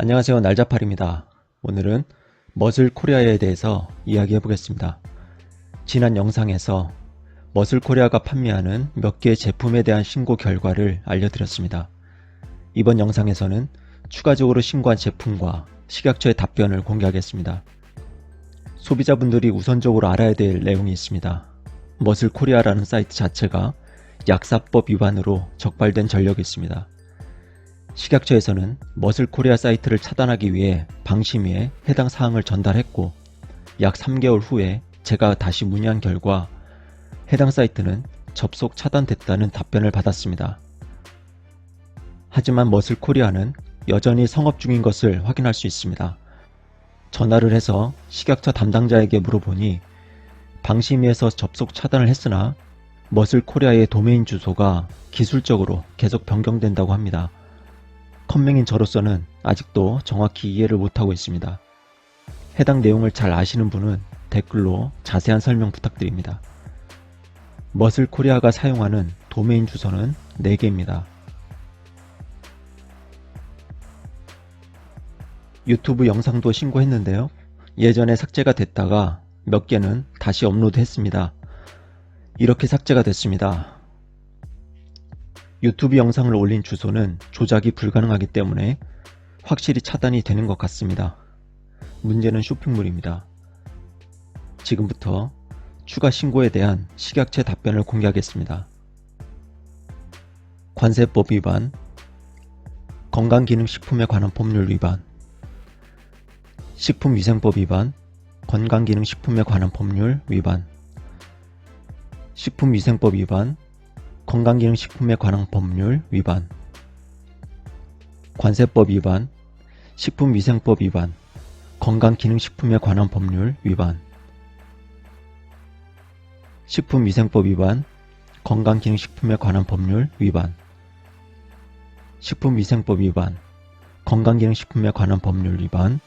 안녕하세요. 날자팔입니다. 오늘은 머슬 코리아에 대해서 이야기해 보겠습니다. 지난 영상에서 머슬 코리아가 판매하는 몇 개의 제품에 대한 신고 결과를 알려드렸습니다. 이번 영상에서는 추가적으로 신고한 제품과 식약처의 답변을 공개하겠습니다. 소비자분들이 우선적으로 알아야 될 내용이 있습니다. 머슬 코리아라는 사이트 자체가 약사법 위반으로 적발된 전력이 있습니다. 식약처에서는 머슬 코리아 사이트를 차단하기 위해 방심위에 해당 사항을 전달했고 약 3개월 후에 제가 다시 문의한 결과 해당 사이트는 접속 차단됐다는 답변을 받았습니다. 하지만 머슬 코리아는 여전히 성업 중인 것을 확인할 수 있습니다. 전화를 해서 식약처 담당자에게 물어보니 방심위에서 접속 차단을 했으나 머슬 코리아의 도메인 주소가 기술적으로 계속 변경된다고 합니다. 컴맹인 저로서는 아직도 정확히 이해를 못하고 있습니다. 해당 내용을 잘 아시는 분은 댓글로 자세한 설명 부탁드립니다. 머슬 코리아가 사용하는 도메인 주소는 4개입니다. 유튜브 영상도 신고했는데요. 예전에 삭제가 됐다가 몇 개는 다시 업로드 했습니다. 이렇게 삭제가 됐습니다. 유튜브 영상을 올린 주소는 조작이 불가능하기 때문에 확실히 차단이 되는 것 같습니다. 문제는 쇼핑몰입니다. 지금부터 추가 신고에 대한 식약처 답변을 공개하겠습니다. 관세법 위반, 건강기능식품에 관한 법률 위반, 식품위생법 위반, 건강기능식품에 관한 법률 위반, 식품위생법 위반, 건강기능식품에 관한 법률 위반, 관세법 위반, 식품위생법 위반, 건강기능식품에 관한 법률 위반, 식품위생법 위반, 건강기능식품에 관한 법률 위반, 식품위생법 위반, 건강기능식품에 관한 법률 위반,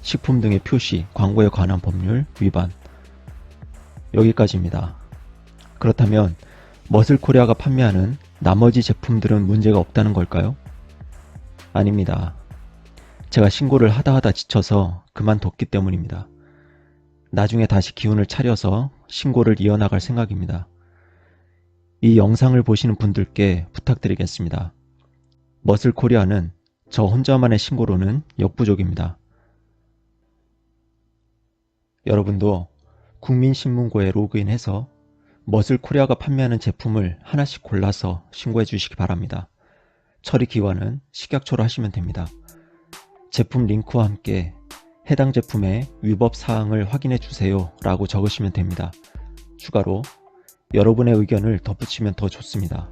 식품 등의 표시, 광고에 관한 법률 위반. 여기까지입니다. 그렇다면 머슬 코리아가 판매하는 나머지 제품들은 문제가 없다는 걸까요? 아닙니다. 제가 신고를 하다 하다 지쳐서 그만뒀기 때문입니다. 나중에 다시 기운을 차려서 신고를 이어나갈 생각입니다. 이 영상을 보시는 분들께 부탁드리겠습니다. 머슬 코리아는 저 혼자만의 신고로는 역부족입니다. 여러분도 국민신문고에 로그인해서 머슬 코리아가 판매하는 제품을 하나씩 골라서 신고해 주시기 바랍니다. 처리 기관은 식약처로 하시면 됩니다. 제품 링크와 함께 해당 제품의 위법 사항을 확인해 주세요 라고 적으시면 됩니다. 추가로 여러분의 의견을 덧붙이면 더 좋습니다.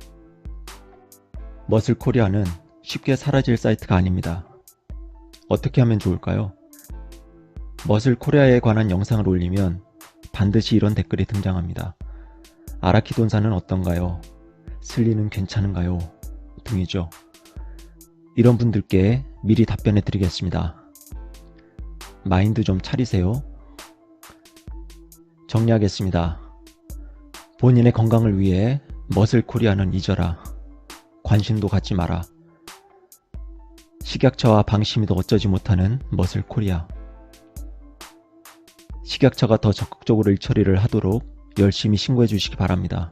머슬 코리아는 쉽게 사라질 사이트가 아닙니다. 어떻게 하면 좋을까요? 머슬 코리아에 관한 영상을 올리면 반드시 이런 댓글이 등장합니다. 아라키돈사는 어떤가요? 슬리는 괜찮은가요? 등이죠. 이런 분들께 미리 답변해 드리겠습니다. 마인드 좀 차리세요. 정리하겠습니다. 본인의 건강을 위해 머슬 코리아는 잊어라. 관심도 갖지 마라. 식약처와 방심이도 어쩌지 못하는 머슬 코리아. 식약처가 더 적극적으로 일처리를 하도록 열심히 신고해 주시기 바랍니다.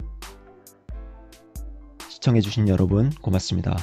시청해 주신 여러분 고맙습니다.